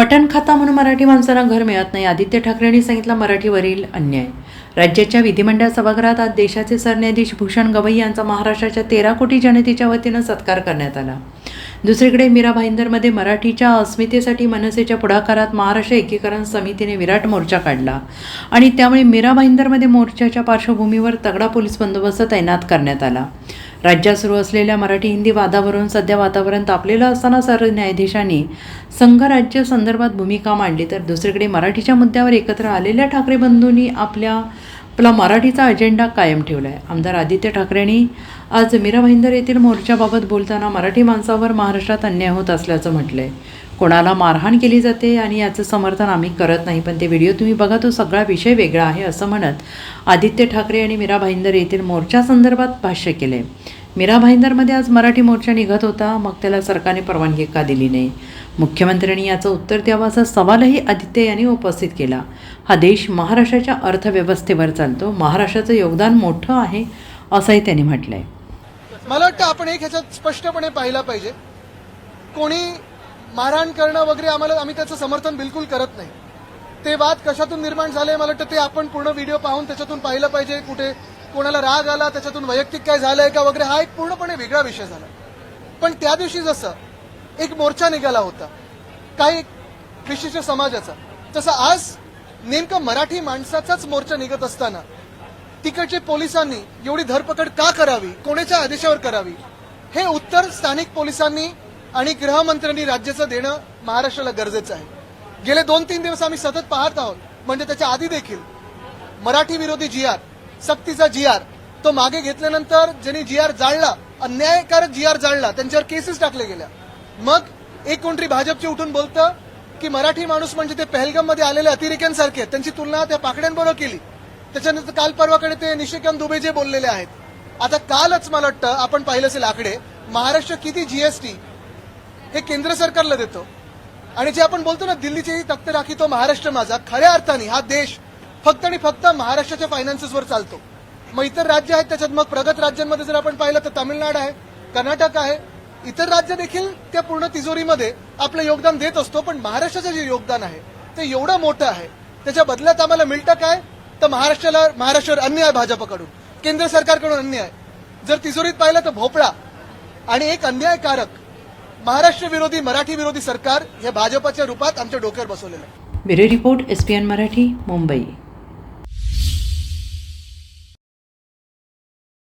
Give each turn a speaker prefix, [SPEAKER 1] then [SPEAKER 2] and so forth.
[SPEAKER 1] मटण खाता म्हणून मराठी माणसांना घर मिळत नाही. आदित्य ठाकरेंनी सांगितला मराठीवरील अन्याय. राज्याच्या विधिमंडळ सभागृहात आज देशाचे सरन्यायाधीश भूषण गवई यांचा महाराष्ट्राच्या तेरा कोटी जनतेच्या वतीनं सत्कार करण्यात आला. दुसरीकडे मीरा भाईंदरमध्ये मराठीच्या अस्मितेसाठी मनसेच्या पुढाकारात महाराष्ट्र एकीकरण समितीने विराट मोर्चा काढला. आणि त्यामुळे मीरा भाईंदरमध्ये मोर्चाच्या पार्श्वभूमीवर तगडा पोलीस बंदोबस्त तैनात करण्यात आला. राज्यात सुरू असलेल्या मराठी हिंदी वादावरून सध्या वातावरण तापलेलं असताना सरन्यायाधीशांनी संघराज्य संदर्भात भूमिका मांडली. तर दुसरीकडे मराठीच्या मुद्द्यावर एकत्र आलेल्या ठाकरे बंधूंनी आपल्या आपला मराठीचा अजेंडा कायम ठेवला आहे आमदार आदित्य ठाकरेंनी आज मीरा भाईंदर येथील मोर्चाबाबत बोलताना मराठी माणसावर महाराष्ट्रात अन्याय होत असल्याचं म्हटलं आहे कोणाला मारहाण केली जाते आणि याचं समर्थन आम्ही करत नाही पण ते व्हिडिओ तुम्ही बघा तो सगळा विषय वेगळा आहे असं म्हणत आदित्य ठाकरे आणि मीरा भाईंदर येथील मोर्चासंदर्भात भाष्य केले मीरा भाईंदरमध्ये आज मराठी मोर्चा निघत होता. मग त्याला सरकारने परवानगी का दिली नाही? मुख्यमंत्र्यांनी याचं उत्तर द्यावं असा सवालही आदित्य यांनी उपस्थित केला. हा देश महाराष्ट्राच्या अर्थव्यवस्थेवर चालतो. महाराष्ट्राचं योगदान मोठं आहे असंही त्यांनी म्हटलं आहे
[SPEAKER 2] मला वाटतं आपण एक ह्याच्यात स्पष्टपणे पाहिला पाहिजे. कोणी मारहाण करणं वगैरे आम्हाला आम्ही त्याचं समर्थन बिलकुल करत नाही. ते वाद कशातून निर्माण झाले? मला वाटतं ते आपण पूर्ण व्हिडिओ पाहून त्याच्यातून पाहिलं पाहिजे कुठे कोणाला राग आला त्याच्यातून वैयक्तिक काय झालंय का वगैरे हा एक पूर्णपणे वेगळा विषय झाला. पण त्या दिवशी जसं एक मोर्चा निघाला होता काही विशिष्ट समाजाचा तसं आज नेमकं मराठी माणसाचाच मोर्चा निघत असताना तिकडचे पोलिसांनी एवढी धरपकड का करावी कोणाच्या आदेशावर करावी हे उत्तर स्थानिक पोलिसांनी आणि गृहमंत्र्यांनी राज्याचं देणं महाराष्ट्राला गरजेचं आहे. गेले दोन तीन दिवस आम्ही सतत पाहत आहोत म्हणजे त्याच्या आधी देखील मराठी विरोधी जियात सक्तीचा जी आर तो मागे घेतल्यानंतर ज्यांनी जी आर जाळला अन्यायकारक जी आर जाळला त्यांच्यावर केसेस टाकले गेल्या. मग एक कोणतरी भाजपचे उठून बोलतं की मराठी माणूस म्हणजे ते पहलगाममध्ये आलेले अतिरेक्यांसारखे आहेत. त्यांची तुलना त्या पाकड्यांबरोबर केली. त्याच्यानंतर काल परवाकडे ते निशिकांत दुबे जे बोललेले आहेत. आता कालच मला वाटतं आपण पाहिलं असेल आकडे महाराष्ट्र किती जीएसटी हे केंद्र सरकारला देतो. आणि जे आपण बोलतो ना दिल्लीची ही तख्त राखी तो महाराष्ट्र माझा. खऱ्या अर्थाने हा देश फक्त आणि फक्त महाराष्ट्राच्या फायनान्सेसवर चालतो. मग इतर राज्य आहेत त्याच्यात मग प्रगत राज्यांमध्ये जर आपण पाहिलं तर तामिळनाडू आहे कर्नाटक आहे. इतर राज्य देखील त्या पूर्ण तिजोरीमध्ये आपलं योगदान देत असतो पण महाराष्ट्राचं जे योगदान आहे ते एवढं मोठं आहे. त्याच्या बदल्यात आम्हाला मिळतं काय? तर महाराष्ट्राला महाराष्ट्रावर अन्याय भाजपकडून. केंद्र सरकारकडून अन्याय जर तिजोरीत पाहिलं तर भोपळा. आणि एक अन्यायकारक महाराष्ट्र विरोधी मराठी विरोधी सरकार हे भाजपच्या रूपात आमच्या डोक्यावर बसवलेलं आहे.
[SPEAKER 1] Bureau report SPN Marathi Mumbai.